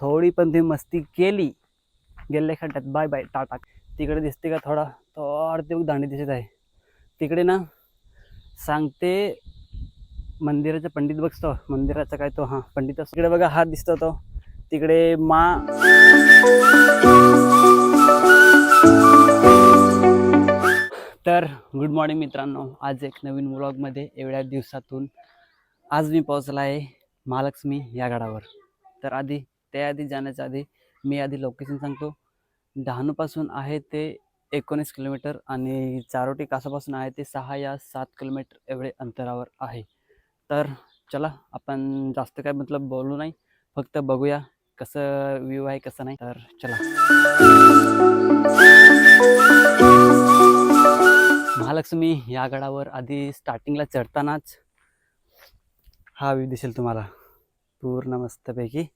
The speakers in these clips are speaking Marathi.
थोडी पण तुम्ही मस्ती केली गेल्या खड्ड्यात बाय बाय टाटा. तिकडे दिसते का थोडा थोडं ते दांडी दिसत आहे. तिकडे ना सांगते मंदिराचा पंडित बघतो मंदिराचा काय तो हां पंडित तिकडे बघा हात दिसतो तो. तिकडे मा तर गुड मॉर्निंग मित्रांनो. आज एक नवीन व्लॉगमध्ये एवढ्या दिवसातून आज मी पोहोचला आहे महालक्ष्मी या गडावर तर आधी त्याआधी जाण्याच्या आधी मी आधी लोकेशन सांगतो. डहाणूपासून आहे ते एकोणीस किलोमीटर आणि चारोटी कासापासून आहे ते सहा या सात किलोमीटर एवढे अंतरावर आहे. तर चला आपण जास्त काय मतलब बोलू नाही. फक्त बघूया कसं व्ह्यू आहे कसं नाही. तर चला. महालक्ष्मी या गडावर आधी स्टार्टिंगला चढतानाच हा व्ह्यू दिसेल तुम्हाला. पूर्ण मस्तपैकी.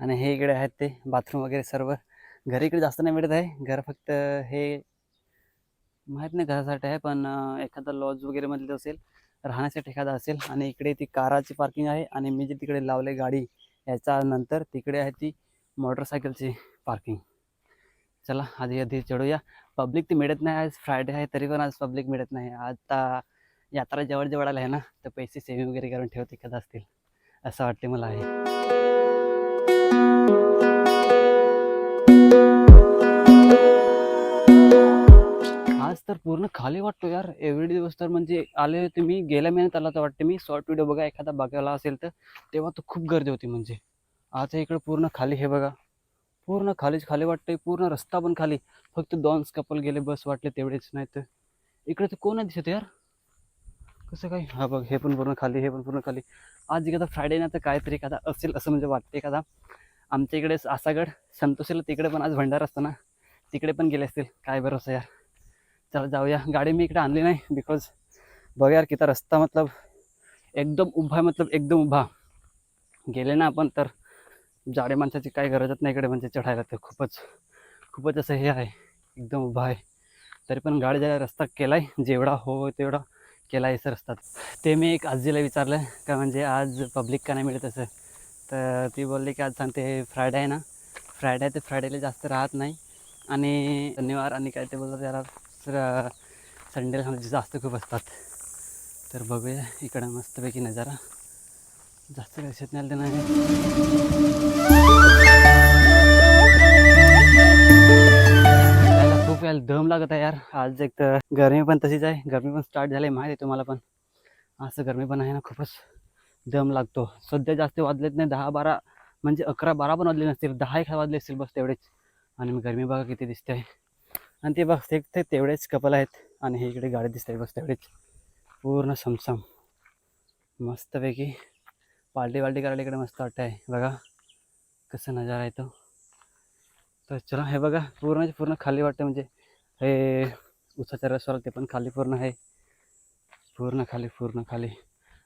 आणि हे इकडे आहेत ते बाथरूम वगैरे सर्व. घरी इकडे जास्त नाही मिळत आहे. घर फक्त हे माहीत नाही घरासाठी आहे पण एखादा लॉज वगैरे मधलं असेल राहण्यासाठी एखादा असेल आणि इकडे ती काराची पार्किंग आहे आणि मी जे तिकडे लावले गाडी याच्या नंतर तिकडे आहे ती मोटरसायकलची पार्किंग चला आधी आधी चढूया. पब्लिक ती मिळत नाही आज फ्रायडे आहे तरी पण आज पब्लिक मिळत नाही. आता यात्रा जवळ जवळ आला आहे ना तर पैसे सेविंग वगैरे करून ठेवते एखादा असतील असं वाटते मला आहे. आज तर पूर्ण खाली वाटतो यार. एवढे दिवस तर म्हणजे आले होते मी गेल्या महिन्यात आला तर वाटते मी शॉर्ट व्हिडिओ बघा एखादा बघायला असेल तर. तेव्हा तो खूप गर्दी होती म्हणजे. आज इकडे पूर्ण खाली हे बघा. पूर्ण खालीच खाली वाटते पूर्ण रस्ता पण खाली. फक्त दोन कपल गेले बस वाटले तेवढेच नाही तर इकडे तर कोण दिसत यार? कसं काय? हा बघ हे पण पूर्ण खाली हे पण पूर्ण खाली. आज एखादा फ्रायडे नाही तर काहीतरी एखादा असेल असं म्हणजे वाटते एखादा. आमच्या इकडे आसागड संतोषीला तिकडे पण आज भंडार असतं ना तिकडे पण गेले असतील. काय भरोसा यार. चला जाऊया. गाडी मी इकडे आणली नाही बिकॉज बघ यार किती रस्ता मतलब एकदम उभा आहे मतलब एकदम उभा. गेले ना आपण तर जाडे माणसाची काही गरजच नाही इकडे म्हणजे चढायला तर खूपच खूपच असं हे आहे. एकदम उभा आहे. तरी पण गाडी जायला रस्ता केला आहे जेवढा हो तेवढा केला आहे असं रस्ता. ते मी एक आजीला विचारलं का म्हणजे आज पब्लिक का नाही मिळत असं? तर ती बोलली की आज सांगते फ्रायडे आहे ना. फ्रायडे आहे तर फ्रायडेला जास्त राहत नाही. आणि शनिवार आणि काय ते बोलतात त्याला सर संडेला सांगते जास्त खूप असतात. तर बघूया इकडं मस्तपैकी नजारा. जास्त लक्षात नाही आलं नाही खूप यायला दम लागत आहे यार. आज एक तर गरमी पण तशीच आहे. गरमी पण स्टार्ट झाली माहिती आहे तुम्हाला पण. असं गरमी पण आहे ना खूपच. दम लागतो. सध्या जास्त वाजलेत नाही दहा बारा म्हणजे अकरा बारा पण वाजले नसतील दहा एक वाजले असतील बस तेवढेच. आणि मग गरमी बघा किती दिसते. आहे आणि ते बघ ते तेवढेच कपल आहेत आणि हे इकडे गाडी दिसते बस तेवढेच. पूर्ण समसम. मस्तपैकी पार्टी वाल्टी करायला इकडे मस्त वाटतं आहे बघा कसं नजारा आहे तो तर चला हे बघा पूर्ण म्हणजे पूर्ण खाली वाटतं म्हणजे. हे उसाचा रसवाला ते पण खाली पूर्ण आहे. पूर्ण खाली पूर्ण खाली.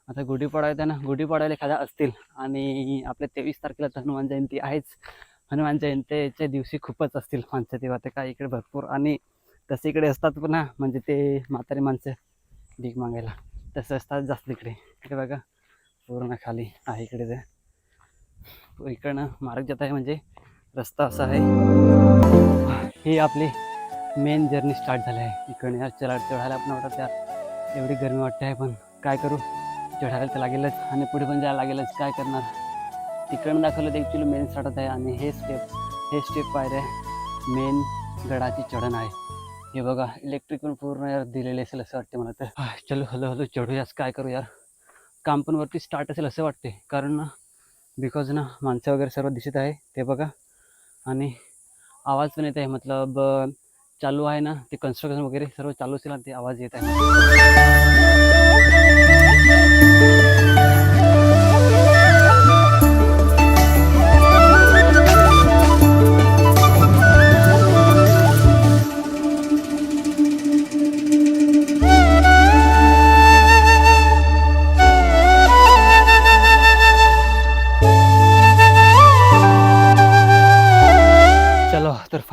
आता गुढीपाडा येते ना गुढीपाडायला एखादा असतील. आणि आपल्या तेवीस तारखेला तर हनुमान जयंती आहेच. हनुमान जयंतीच्या दिवशी खूपच असतील माणसं तेव्हा ते काय इकडे भरपूर. आणि तसे इकडे असतात पुन्हा म्हणजे ते म्हातारी माणसं भीक मागायला. तसं असतात जास्त इकडे. इकडे बघा पूर्ण खाली आहे इकडे ते. इकडनं मार्ग जात आहे म्हणजे रस्ता असा आहे. ही आपली मेन जर्नी स्टार्ट झाली आहे. इकडे यार चढा चढायला आपण वाटत यार. एवढी गरमी वाटते आहे पण काय करू? चढायला तर लागेलच आणि पुढे पण जायला लागेलच. काय करणार? तिकडनं दाखवलं तर ॲक्च्युली मेन स्टार्ट आहे आणि हे स्टेप हे स्टेप पायऱ्या मेन गडाची चढण आहे. हे बघा इलेक्ट्रिक पण पूर्ण यार दिलेले असेल असं वाटते मला तर. चलो हळूहळू चढूयास काय करू यार? काम पण वरती स्टार्ट असेल असं वाटते कारण ना बिकॉज ना माणसं वगैरे सर्व दिसत आहे ते बघा. आणि आवाज पण येत आहे मतलब चालू आहे ना ते कन्स्ट्रक्शन वगैरे सर्व चालू असेल ना ते आवाज येत आहे.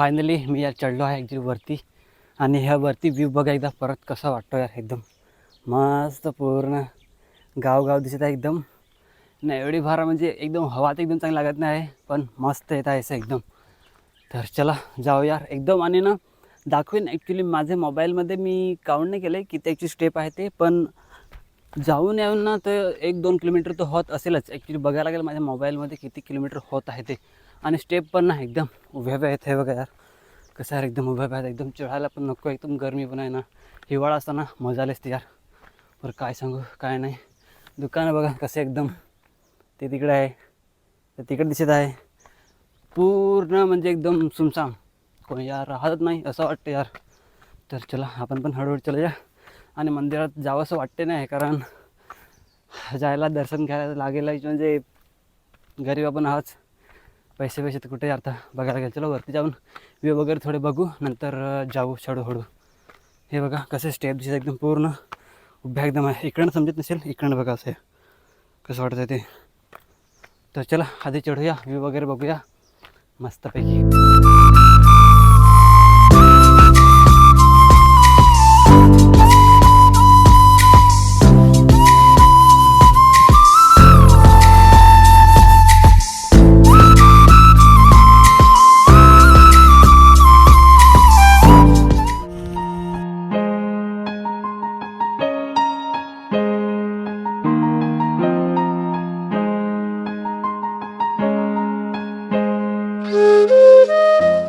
फायनली मी यार चढलो आहे ॲक्च्युली वरती. आणि ह्या वरती व्ह्यू बघा एकदा परत कसा वाटतो यार एकदम. मस्त पूर्ण गावगाव दिसत आहे एकदम. नाही एवढी भारा म्हणजे एकदम हवा तर एकदम चांगली लागत नाही पण मस्त येत आहे असं एकदम. तर चला जाऊ यार. एकदम आणि ना दाखवेन ॲक्च्युली माझ्या मोबाईलमध्ये मी काउंट नाही केलं आहे किती ॲक्च्युली स्टेप आहे ते पण जाऊन येऊन ना तर एक दोन किलोमीटर तर होत असेलच. ॲक्च्युली बघायला गेलं माझ्या मोबाईलमध्ये किती किलोमीटर होत आहे ते. आणि स्टेप पण ना एकदम उभ्या उभ्या आहेत हे बघा यार. कसं यार एकदम उभ्या उभ्या आहेत एकदम चढायला पण नको एकदम गरमी पण आहे ना. हिवाळा असताना मजा आली असते यार. बरं काय सांगू काय नाही. दुकानं बघा कसं एकदम. ते तिकडे आहे. ते तिकडं दिसत आहे. पूर्ण म्हणजे एकदम सुमसाम कोणी यार राहतच नाही असं वाटतं यार. तर चला आपण पण हळूहळू चला या आणि मंदिरात जावं असं वाटते नाही कारण जायला दर्शन घ्यायला लागेल म्हणजे गरीब आपण आहोत. पैसे पैसे तर कुठे आता बघायला गेलं. चला वरती जाऊन व्ह्यू वगैरे थोडे बघू नंतर जाऊ जाऊ हळूहळू हे बघा कसे स्टेप दिसत एकदम पूर्ण उभ्या एकदम आहे. इकडनं समजत नसेल इकडनं बघा असं कसं वाटतं ते. तर चला आधी चढूया व्ह्यू वगैरे बघूया. मस्तपैकी.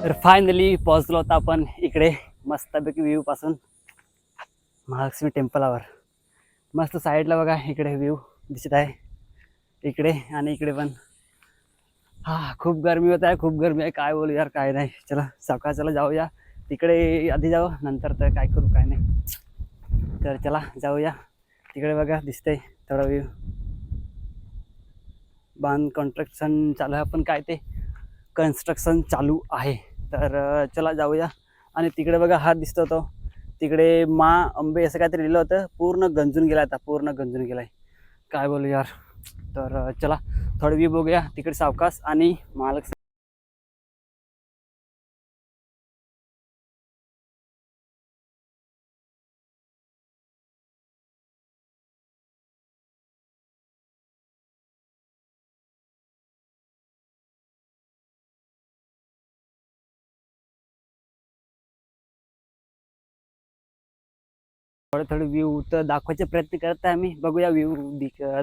तर फायनली पोहोचलो होतो आपण इकडे मस्तपैकी व्ह्यू पासून. महालक्ष्मी टेम्पलावर मस्त साईडला बघा इकडे व्ह्यू दिसत आहे. इकडे आणि इकडे पण. हा खूप गरमी होत आहे खूप गरमी आहे. काय बोलू यार काय नाही. चला सकाळ चला जाऊया. तिकडे आधी जाऊ नंतर तर काय करू काय नाही. तर चला जाऊया. तिकडे बघा दिसतंय थोडा व्ह्यू बांध कन्स्ट्रक्शन चालू आहे पण काय ते कन्स्ट्रक्शन चालू आहे. तर चला जाऊया. आणि तिकडे बघा हात दिसतो तो. तिकडे मा अंबे असं काहीतरी लिहिलं होतं. पूर्ण गंजून गेला आता पूर्ण गंजून गेलाय. काय बोलू यार. तर चला थोडं वी बघूया. तिकडे सावकाश आणि महालक्ष्मी थोडं थोडे व्ह्यू तर दाखवायचे प्रयत्न करत आहे आम्ही. बघूया व्ह्यू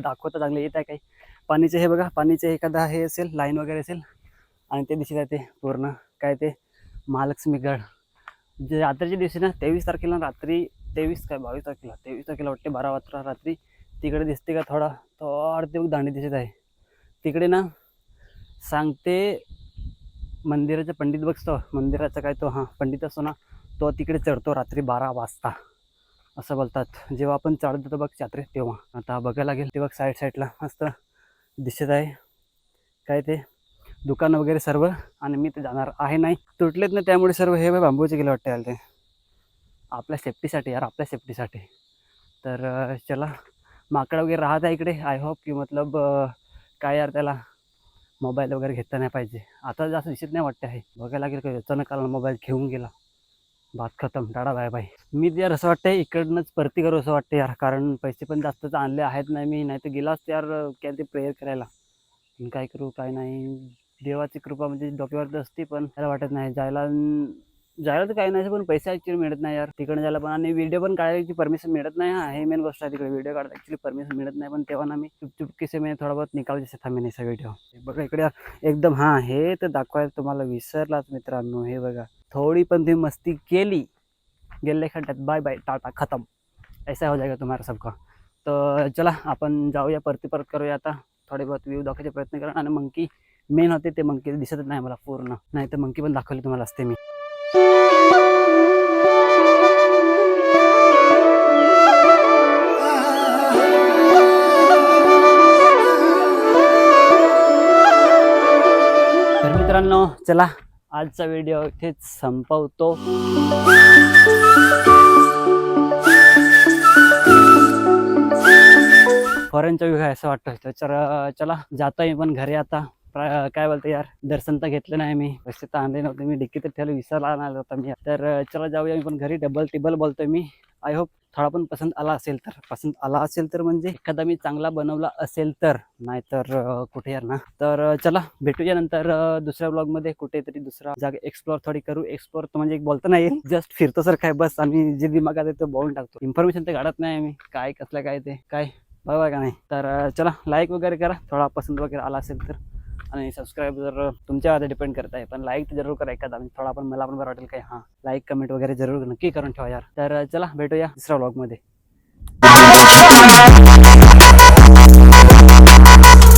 दाखवता चांगले येत आहे काही. पाणीचे हे बघा पाणीचे एखादा हे असेल लाईन वगैरे असेल आणि ते दिसत आहे ते पूर्ण. काय ते? महालक्ष्मीगड जे रात्रीच्या दिवशी ना तेवीस तारखेला रात्री तेवीस काय बावीस तारखेला तेवीस तारखेला वाटते बारा वाजता रात्री. तिकडे दिसते का थोडा थोडं ते दांडी दिसत आहे. तिकडे ना सांगते मंदिराचा पंडित बघतो मंदिराचा काय तो हां पंडित असतो ना तो तिकडे चढतो रात्री बारा वाजता. असं बोलतात. जेव्हा आपण चढत जातो बघ यात्रेत तेव्हा. आता बघायला लागेल तेव्हा साईड साईडला मस्त दिसत आहे. काय ते? दुकानं वगैरे सर्व आणि मी ते जाणार आहे नाही. तुटलेत ना त्यामुळे सर्व हे बांबूचे गेले वाटते याला ते. आपल्या सेफ्टीसाठी यार आपल्या सेफ्टीसाठी तर चला. माकडं वगैरे राहत आहे इकडे. आय होप की मतलब काय यार त्याला? मोबाईल वगैरे घेता नाही पाहिजे. आता जास्त दिसत नाही वाटते आहे. बघायला लागेल का अचानक कारण मोबाईल घेऊन गेला. बात खतम. टाळा बाय बाय. मी यार असं वाटतं इकडनंच परती करू असं वाटतं यार कारण पैसे पण जास्तच आणले आहेत. नाही मी नाही तर गेलाच यार काय ते प्रेयर करायला. पण काय करू काय नाही. देवाची कृपा म्हणजे डोक्यावर तर असते पण त्याला वाटत नाही. जायला जायला तर काही नाही पण पैसे ॲक्च्युली मिळत नाही यार. तिकडे जायला पण आणि व्हिडिओ पण काढायची परमिशन मिळत नाही हा. हे मेन गोष्ट आहे तिकडे. व्हिडिओ काढायला ॲक्च्युली परमिशन मिळत नाही. पण तेव्हा ना मी चुप चुपके मी थोडा बहुत निकाल जसे थांबे नाही व्हिडिओ बघा इकडे एकदम हां हे तर दाखवायला तुम्हाला विसरलाच मित्रांनो. हे बघा थोडी पण तुम्ही मस्ती केली गेले खड्ड्यात. बाय बाय टाटा खतम. ऐसा हो जाएगा तुम्हाला सबका. तर चला आपण जाऊया परती परत करूया आता. थोडे बहुत व्ह्यू दाखवायचे प्रयत्न करा. आणि मंकी मेन होते ते मंकी दिसतच नाही मला पूर्ण. नाही तर मंकी पण दाखवली तुम्हाला असते मी. मित्रांनो चला आजचा व्हिडिओ इथेच संपवतो. फॉरेनचा व्ह्यू आहे असं वाटतं. तर चला चला मी पण घरी आता. काय बोलतो यार दर्शन तर घेतलं नाही मी. पैसे तर आणले नव्हते. मी डिक्कीत ठेवलं विसरला नाही होता मी. तर चला जाऊया मी पण घरी. डबल टिबल बोलतोय मी. आय होप थोडा पण पसंत आला असेल तर पसंत आला असेल तर म्हणजे एखादा मी चांगला बनवला असेल तर नाहीतर कुठे यार ना. तर चला भेटूया नंतर दुसऱ्या ब्लॉगमध्ये. कुठेतरी दुसरा जागा एक्सप्लोर थोडी करू. एक्सप्लोर तर म्हणजे बोलता नाही जस्ट फिरतो सर काय बस. आम्ही जे दिमागात आहे ते बोलून टाकतो. इन्फॉर्मेशन तर काढत नाही आम्ही. काय कसलं काय ते. काय बरोबर का नाही? तर चला लाईक वगैरे करा. थोडा पसंत वगैरे आला असेल तर. आणि सबस्क्राईब जर तुमच्यावर डिपेंड करत आहे पण लाईक जरूर करा एखादा. म्हणजे थोडा पण मला पण बरं वाटेल काय. हां लाईक कमेंट वगैरे जरूर नक्की करून ठेवा यार. तर चला भेटूया दुसऱ्या व्लॉगमध्ये